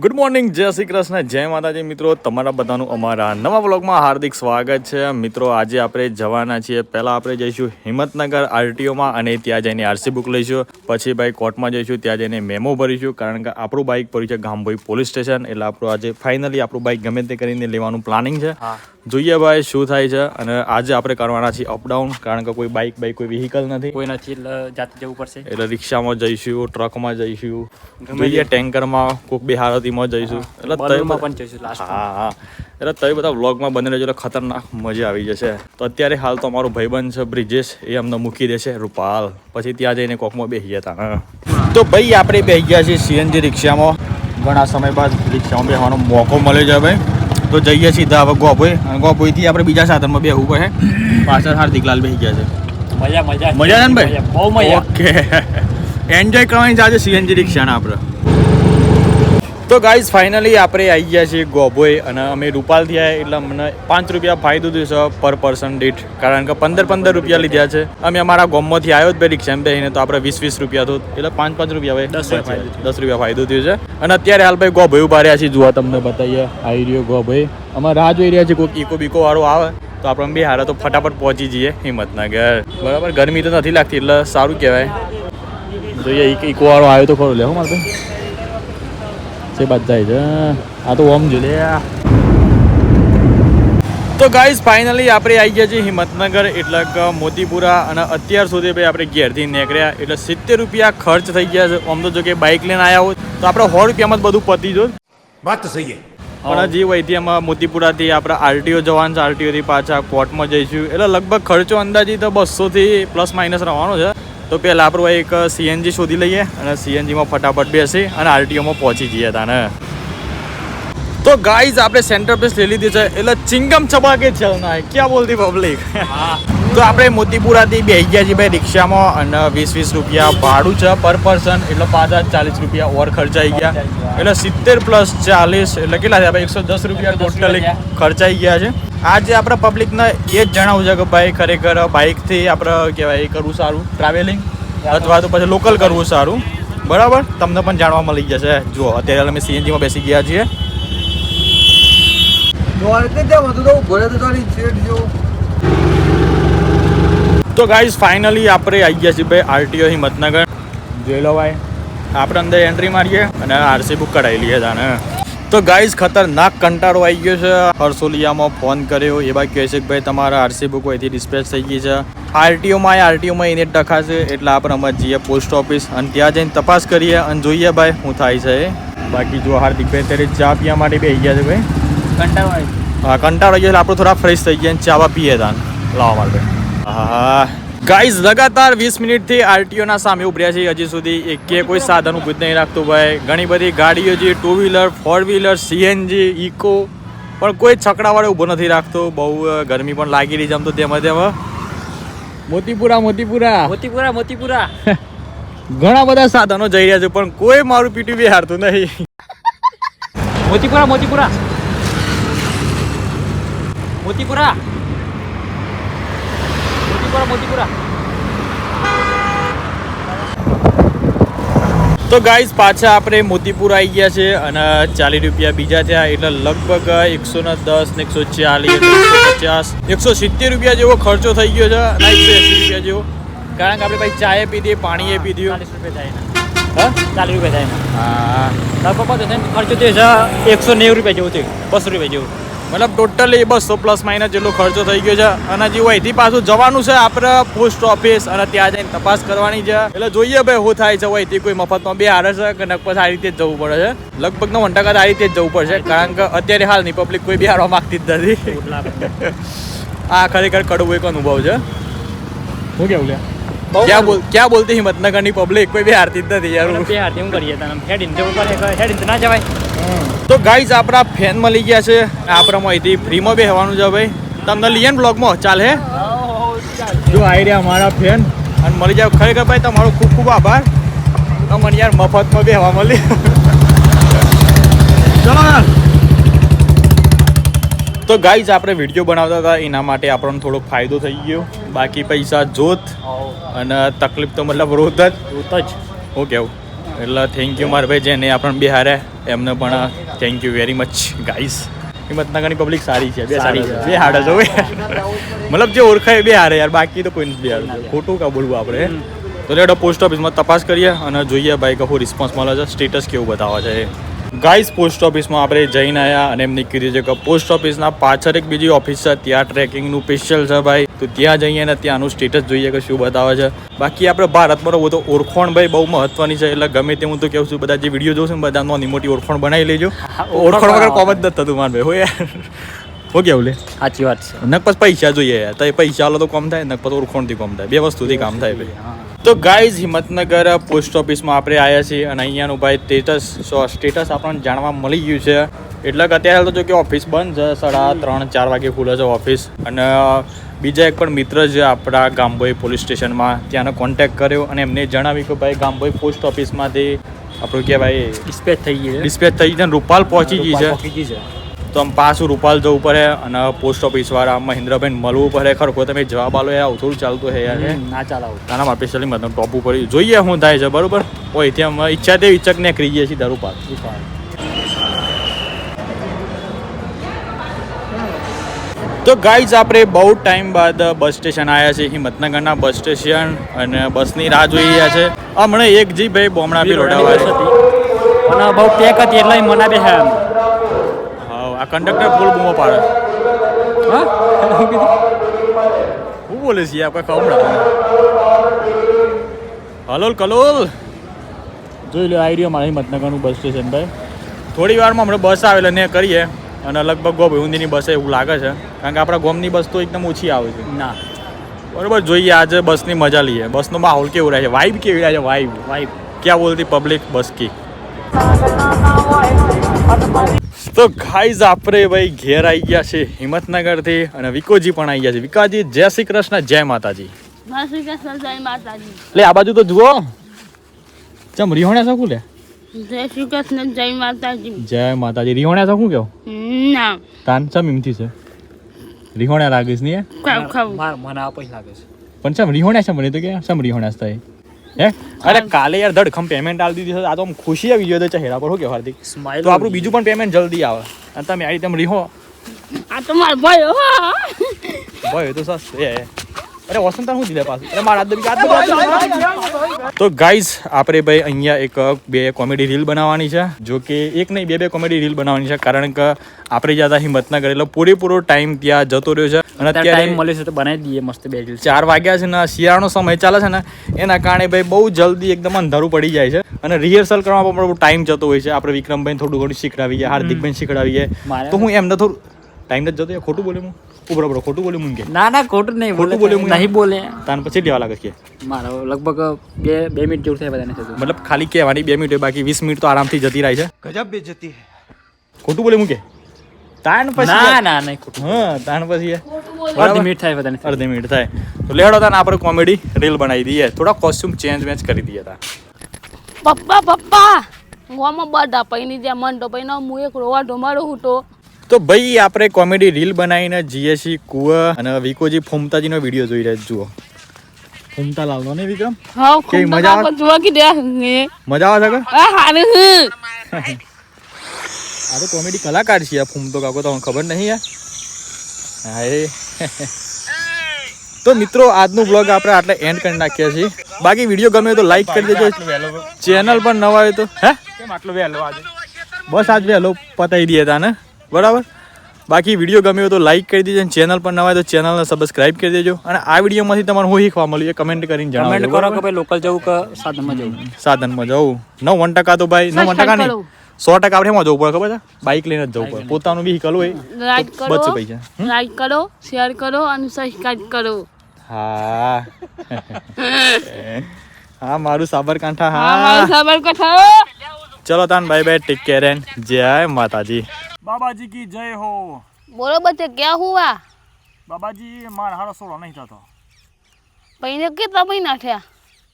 Good morning જય શ્રી કૃષ્ણ જય માતાજી. મિત્રો તમારા બધાનું અમારા નવા બ્લોગમાં હાર્દિક સ્વાગત છે. મિત્રો આજે આપણે જવાના છીએ. પહેલાં આપણે જઈશું હિંમતનગર આરટીઓમાં અને ત્યાં જઈને આરસી બુક લઈશું. પછી ભાઈ કોર્ટમાં જઈશું ત્યાં જઈને મેમો ભરીશું કારણ કે આપણું બાઇક પડ્યું છે ગામભાઈ પોલીસ સ્ટેશન. એટલે આપણું આજે ફાઇનલી આપણું બાઇક ગમે તે કરીને લેવાનું પ્લાનિંગ છે. જોઈએ ભાઈ શું થાય છે. અને આજે આપણે કરવાના છીએ અપડાઉન કારણ કે કોઈ બાઇક બાઇક કોઈ વ્હીકલ નથી. કોઈ નથી એટલે જાતે જવું પડશે. એટલે રિક્ષામાં જઈશું ટ્રકમાં જઈશું. જોઈએ ટેન્કરમાં કોઈક બી હાલતીમાં જઈશું. એટલે તય પણ જઈશું લાસ્ટ હા હા. એટલે તય બધા વ્લોગમાં બને રહેજો એટલે ખતરનાક મજા આવી જશે. તો અત્યારે હાલ તો અમારો ભાઈબંધ છે બ્રિજેશ એ અમને મૂકી દેશે રૂપાલ. પછી ત્યાં જઈને કોકમાં બેસી જતા તો ભાઈ આપણે બેસી ગયા છીએ સીએનજી રિક્ષામાં. ઘણા સમય બાદ રિક્ષામાં બેસવાનો મોકો મળ્યો છે ભાઈ. તો જઈએ સીધા હવે ગોભોઈ અને ગોભોઈથી આપણે બીજા સાધનમાં બેસવું પડે. પાછળ હાર્દિકલાલ બેસી ગયા છે. મજા મજા. મજા છે ને ભાઈ? બહુ મજા. ઓકે. એન્જોય કરવાની આજે સીએનજી રિક્ષાના આપણે. તો ગાઈઝ ફાઇનલી આપણે આવી ગયા છીએ ગોભોઈ અને અમે રૂપાલથી આવ્યા એટલે અમને પાંચ રૂપિયા ફાયદો થયો છે પર પર્સન દીઠ કારણ કે પંદર પંદર રૂપિયા લીધા છે. અમે અમારા ગોમમાંથી આવ્યો જ ભાઈ રિક્ષામાં બેસીને તો આપણે વીસ વીસ રૂપિયા થયું. એટલે પાંચ પાંચ રૂપિયા ભાઈ. દસ રૂપિયા દસ રૂપિયા ફાયદો થયો છે. અને અત્યારે હાલ ભાઈ ગોભોઈ ઊભા રહ્યા છીએ જોવા તમને બતાવીએ. આવી રહ્યો ગોભોઈ અમારે રાહ જોઈ રહ્યા છે કોઈક ઇકો બીકો વાળો આવે. તો આપણે બી હારે તો ફટાફટ પહોંચી જઈએ. હિંમતનગર. બરાબર? ગરમી તો નથી લાગતી એટલે સારું કહેવાય. જોઈએ ઇક- વાળો આવ્યો તો ખરો. લે હો મારે છે બાદ જાય છે આ તો ઓમ જોઈ લે તો ગાઈઝ ફાઇનલી આપણે આવી ગયા છીએ હિંમતનગર એટલે કે મોતીપુરા અને અત્યાર સુધી ભાઈ આપણે ઘેરથી નીકળ્યા એટલે સિત્તેર રૂપિયા ખર્ચ થઈ ગયા છે. આમ તો જો કે બાઇક લઈને આવ્યા હોત તો આપણે સો રૂપિયામાં જ બધું પતી જોત વાત તો સહી પણ હજી વહીથી એમાં મોતીપુરાથી આપણે આરટીઓ જવાનું છે. આરટીઓથી પાછા કોર્ટમાં જઈશું. એટલે લગભગ ખર્ચો અંદાજી તો બસોથી પ્લસ માઇનસ રહેવાનો છે. તો પહેલાં આપણું એક સીએનજી શોધી લઈએ અને સીએનજીમાં ફટાફટ બેસી અને આરટીઓમાં પહોંચી જઈએ તાને. તો ગાઈઝ આપણે સેન્ટર પ્લેસ લઈ લીધી છે. એટલે ચિંગમ ચબાકે ચલના ક્યાં બોલતી પબ્લિક તો આપણે મોતીપુરાથી બે ગયા છીએ ભાઈ રિક્ષામાં અને વીસ વીસ રૂપિયા ભાડું છે પર પર્સન એટલે પાછા ચાલીસ રૂપિયા ઓર ખર્ચાઈ ગયા. એટલે સિત્તેર પ્લસ ચાલીસ. એટલે કેટલા થયા ભાઈ? એકસો દસ રૂપિયા ટોટલ ખર્ચાઈ ગયા છે. આજે આપણે પબ્લિકને એ જ જણાવવું છે કે ભાઈ ખરેખર બાઇકથી આપણે કહેવાય એ કરવું સારું ટ્રાવેલિંગ અથવા તો પછી લોકલ કરવું સારું. બરાબર? તમને પણ જાણવા મળી જશે. જુઓ અત્યારે અમે સીએનજીમાં બેસી ગયા છીએ. તો ગાઈઝ ફાઇનલી આપણે આવી ગયા છીએ ભાઈ આરટીઓ હિંમતનગર. જોઈ લો ભાઈ. આપણે અંદર એન્ટ્રી મારીએ અને આરસી બુક કઢાવી લઈએ તાને તો ગાઈઝ ખતરનાક કંટાળો આવી ગયો છે. હરસોલિયામાં ફોન કર્યો. એ બાદ કહે છે કે ભાઈ તમારા આરસી બુક અહીંથી ડિસ્પેચ થઈ ગઈ છે. આરટીઓમાં આરટીઓમાં એને ટકાશે એટલે આપણે અમે જઈએ પોસ્ટ ઓફિસ. અને ત્યાં જઈને તપાસ કરીએ અને જોઈએ ભાઈ શું થાય છે. બાકી જો હાર્દિકભાઈ ત્યારે ચા પીવા માટે બે ગયા છે ભાઈ? કંટાળો હા કંટાળો ગયો એટલે આપણે થોડા ફ્રેશ થઈ ગયા અને ચાવા પીએ તાન લાવો માટે. હા. ગાઈઝ લગાતાર વીસ મિનિટથી આરટીઓના સામે ઉભર્યા છે. હજી સુધી એકે કોઈ સાધન ઊભું જ નહીં રાખતું ભાઈ. ઘણી બધી ગાડીઓ છે two wheeler four wheeler CNG Eeco પણ કોઈ છકડાવાળે ઊભો નથી રાખતો. બહુ ગરમી પણ લાગી રહી છે આમ તો તેમાં તેમાં. મોતીપુરા મોતીપુરા. મોતીપુરા મોતીપુરા. ઘણા બધા સાધનો જઈ રહ્યા છે પણ કોઈ મારું પીટી બી હારતું નહીં. મોતીપુરા મોતીપુરા. મોતીપુરા. મોતીપુરા મોતીપુરા. તો ગાઈઝ પાછા આપણે મોતીપુર આવી ગયા છે અને ચાલીસ રૂપિયા બીજા થયા એટલે લગભગ એકસો ને દસ ને એકસો ચાલીસ એકસો પચાસ એકસો સિત્તેર રૂપિયા જેવો ખર્ચો થઈ ગયો છે અને એકસો એંસી રૂપિયા જેવો. કારણ કે આપણે ભાઈ ચાએ પીધી પાણીએ દઈએ. ચાલીસ રૂપિયા થાય ને હા? ચાલીસ રૂપિયા થાય હા. લગભગ ખર્ચો તે છે એકસો નેવું રૂપિયા જેવું થયું બસો રૂપિયા જેવું. મતલબ ટોટલી બસો પ્લસ માઇનસ જેટલો ખર્ચો થઈ ગયો છે. અને જે અહીંથી પાછું જવાનું છે આપણે પોસ્ટ ઓફિસ અને ત્યાં જઈને તપાસ કરવાની છે. એટલે જોઈએ ભાઈ શું થાય છે અહીંથી કોઈ મફતમાં બે હારે છે કે નકપસ આ રીતે જ જવું પડે છે. લગભગ નવ ટકા આ રીતે જ જવું પડશે કારણ કે અત્યારે હાલની પબ્લિક કોઈ બી હારવા માંગતી જ નથી. આ ખરેખર કડવું એક અનુભવ છે. શું કેવું લે ક્યાં બોલ ક્યાં બોલતી હિંમતનગરની પબ્લિક કોઈ બી હારતી જ નથી યાર. બે હાથે હું કરીએ તને. હેડીને જવું પડે હેડ તો ના જવાય. તો ગાઈઝ આપણા ફેન મળી ગયા છે. આપણા અહીંથી ફ્રીમાં બેસવાનું છે ભાઈ. તમને લઈએ ને બ્લોગમાં ચાલે જો આવી રહ્યા મારા ફેન અને મળી જાવ ખરેખર ભાઈ તમારો ખૂબ ખૂબ આભાર. તમને યાર મફતમાં બેસવા મળી. ચલો. યાર તો ગાઈઝ આપણે વીડિયો બનાવતા હતા એના માટે આપણને થોડો ફાયદો થઈ ગયો. બાકી પૈસા જોત અને તકલીફ તો મતલબ રોત જ. રોત જ. હું કેવું એટલે થેન્ક યુ મારા ભાઈ જેને આપણને બિહારે. એમને પણ thank you very much guys હિંમતનગરની public સારી છે બે સારી છે. બે હાડે જો મતલબ જે ઓળખાય બે હારે યાર બાકી તો કોઈ નથી બે હારે ખોટું કા બોલવું આપણે? તો લેડો પોસ્ટ ઓફિસમાં તપાસ કરીએ અને જોઈએ ભાઈ કહું રિસ્પોન્સ મળે છે સ્ટેટસ કેવું બતાવે છે ગાઈસ પોસ્ટ ઓફિસમાં આપણે જઈને આવ્યા અને એમને કીધું છે કે પોસ્ટ ઓફિસના પાછળ એક બીજી ઓફિસ છે ત્યાં ટ્રેકિંગનું સ્પેશિયલ છે ભાઈ. તો ત્યાં જઈએ ને ત્યાંનું સ્ટેટસ જોઈએ કે શું બતાવે છે. બાકી આપણે ભારતમાં રહું તો ઓળખોણ ભાઈ બહુ મહત્વની છે એટલે ગમે તે હું તો કહું છું બધા જે વીડિયો જોઉં છું ને બધા નાની મોટી ઓળખોણ બનાવી લેજો. ઓળખોણ વગર કોમ જ નથી થતું માન ભાઈ હો યાર. હો કેવું લે સાચી વાત છે. નક પછી પૈસા જોઈએ યાર તો પૈસા આલો તો કોમ થાય નક પછી ઓળખોણથી કોમ થાય બે વસ્તુથી કામ થાય ભાઈ. હા. તો ગાઈઝ હિંમતનગર પોસ્ટ ઓફિસમાં આપણે આવ્યા છીએ અને અહીંયાનું ભાઈ સ્ટેટસ સ્ટેટસ આપણને જાણવા મળી ગયું છે. એટલે કે અત્યારે તો જો કે ઓફિસ બંધ છે સાડા ત્રણ ચાર વાગે ખુલે છે ઓફિસ અને બીજા એક પણ મિત્ર છે આપણા ગામભોઈ પોલીસ સ્ટેશનમાં ત્યાંનો કોન્ટેક્ટ કર્યો અને એમને જણાવ્યું કે ભાઈ ગામભોઈ પોસ્ટ ઓફિસમાંથી આપણું કહેવાય ડિસ્પેચ થઈ ગઈ છે. ડિસ્પેચ થઈ છે. રૂપાલ પહોંચી ગઈ છે. તો આમ પાછું રૂપાલ જવું પડે અને પોસ્ટ ઓફિસ વાળા મહેન્દ્રભાઈ મળવું પડે. ખરખો તમે જવાબ આલો યાર થોડું ચાલતું છે યાર ના ચાલે આવું તારા માટે સ્પેશિયલી મતલબ ટોપ ઉપર જોઈએ શું થાય છે બરોબર? હોય ત્યાં ઈચ્છા તે ઈચ્છક ને કરી જઈએ છીએ દારૂ પાક તો ગાઈઝ આપણે બહુ ટાઈમ બાદ બસ સ્ટેશન આવ્યા છે હિંમતનગરના બસ સ્ટેશન અને બસની રાહ જોઈ રહ્યા છે. હમણાં એક જી ભાઈ બોમણા બી રોડાવા હતી અને બહુ પેક હતી એટલે મને બેહ્યા કંડક્ટર ફૂલ બૂમો પાડે. હા? શું બોલે છે? આપણે ખબર હલોલ કલોલ. જોઈ લો આવી રહ્યો મારા હિંમતનગરનું બસ સ્ટેશન ભાઈ. થોડી વારમાં હમણાં બસ આવે એટલે ને કરીએ. અને લગભગ ગો ઊંધીની બસ એવું લાગે છે. કારણ કે આપણા ગોમની બસ તો એકદમ ઓછી આવે છે. ના. બરોબર જોઈએ આજે બસની મજા લઈએ. બસનો માહોલ કેવો રહે છે? વાઇબ કેવી રહે છે? વાઇબ વાઇબ ક્યાં બોલતી પબ્લિક બસ કી? તો ગાઈઝ આપણે ભાઈ ઘેર આવી ગયા છે હિંમતનગરથી અને વિકોજી પણ આવી ગયા છે. વિકાજી જય શ્રી કૃષ્ણ જય માતાજી. લે આ બાજુ તો જુઓ. ચમ રિહોણ્યા શકું લે જય શ્રી કૃષ્ણ જય માતાજી. જય માતાજી. રિહોણ્યા શકું કેવું? ના. તાન ચમ એમથી છે? રિહોણ્યા લાગીશ નહીં ખાવ ખાવ. મને આ પછી લાગે છે. પણ ચમ રિહોણ્યા છે મને તો કે ચમ રિહોણ્યા થાય હે? અરે કાલે યાર ધડખમ પેમેન્ટ આવી દીધી આ તો આમ ખુશી આવી ગયો તો ચહેરા પર શું કે હાર્દિક તો આપણું બીજું પણ પેમેન્ટ જલ્દી આવે. અને તમે આ રીતે રીહો આ તો મારો ભાઈ હો. ભાઈ એ તો સસ એ અરે વસંતા શું દીધા પાછું? અરે મારા હાથ તો ગાઈઝ આપણે ભાઈ અહીંયા એક બે કોમેડી રીલ બનાવવાની છે. જો કે એક નહીં બે બે કોમેડી રીલ બનાવવાની છે. કારણ કે આપણે જ્યાં હતા હિંમતનગર એટલે પૂરેપૂરો ટાઈમ ત્યાં જતો રહ્યો છે. અને અત્યારે ટાઈમ મળે છે તો બનાવી દઈએ મસ્ત બેજલ ચાર વાગ્યા છે ને શિયાળાનો સમય ચાલે છે ને એના કારણે ભાઈ બહુ જલ્દી એકદમ અંધારું પડી જાય છે. અને રિહર્સલ કરવામાં પણ ટાઈમ જતો હોય છે. આપણે વિક્રમભાઈ થોડું ઘણું શીખડાવીએ હાર્દિકભાઈ શીખડાવીએ. તો હું એમને થોડું ટાઈમ જ જતો ખોટું બોલે હું? ઉભરો બરો ખોટું બોલ્યું મૂકે ના ના ખોટું નહીં ખોટું બોલે. નહીં બોલે. તાન પછી લેવા લાગે છે મારો લગભગ બે બે મિનિટ જેવું થાય બધાને મતલબ ખાલી કહેવાની બે મિનિટ બાકી વીસ મિનિટ તો આરામથી જતી રહી છે. ગજબ બેજતી ખોટું બોલે મૂકે તાન પછી ના ના નહીં ખોટું હા તાન પછી અડધી મિનિટ થાય બધાને અડધી મિનિટ થાય તો લેડો તાન આપણે કોમેડી રીલ બનાવી દઈએ. થોડા કોસ્ટ્યુમ ચેન્જ વેન્જ કરી દઈએ તા પપ્પા પપ્પા! ગોમાં બધા પૈની જ્યાં મંડો પૈનો હું એક રોવા ઢોમાડો હું તો તો ભાઈ આપણે કોમેડી રીલ બનાવીને જીએસી કુવા અને વિકોજી ફૂમતાજીનો વીડિયો જોઈ રહ્યા જુઓ. ફૂમતા લાવનો ને વિક્રમ? હા મજા આવે? જોવા કી દે હે મજા આવે છે કે? આ હારે હું આ તો કોમેડી કલાકાર છે આ ફૂમતો કાકો તમને ખબર નહીં યાર. હાય. તો મિત્રો આજનું બ્લોગ આપણે આટલે એન્ડ કરી નાખીએ છીએ. બાકી વીડિયો ગમે તો લાઈક કરી દેજો. ચેનલ પણ નવા હોય તો હે? કેમ આટલો વહેલો આજે બસ આજ વહેલો પતાવી દઈએ તાને. બરાબર? બાકી વીડિયો ગમ્યો તો લાઈક કરી દેજો ચેનલ પર નવા હોય તો ચેનલને સબસ્ક્રાઇબ કરી દેજો. અને આ વિડીયોમાંથી તમારે હું શીખવા મળ્યું કમેન્ટ કરીને કમેન્ટ કરો કે? ભાઈ લોકલ જવું કે સાધનમાં જવું? સાધનમાં જવું. નવ ટકા તો ભાઈ નવ વન ટકા નહીં. સો ટકા આપણે એમાં જવું પડે ખબર છે? બાઇક લઈને જ જવું પડે. પોતાનું વેહિકલ હોય લાઈક કરો બચે પૈસા. લાઈક કરો શેર કરો અને સબસ્ક્રાઇબ કરો. હા. હા મારું સાબરકાંઠા હા. મારું સાબરકાંઠા ચલો તાન bye bye take care and જય માતાજી. બાબાજી કી જય હો. બોલો બચ્ચે ક્યાં હુઆ? બાબાજી મારા હારો સોળો નહીં થતો. પૈને કેટલા મહિના થયા?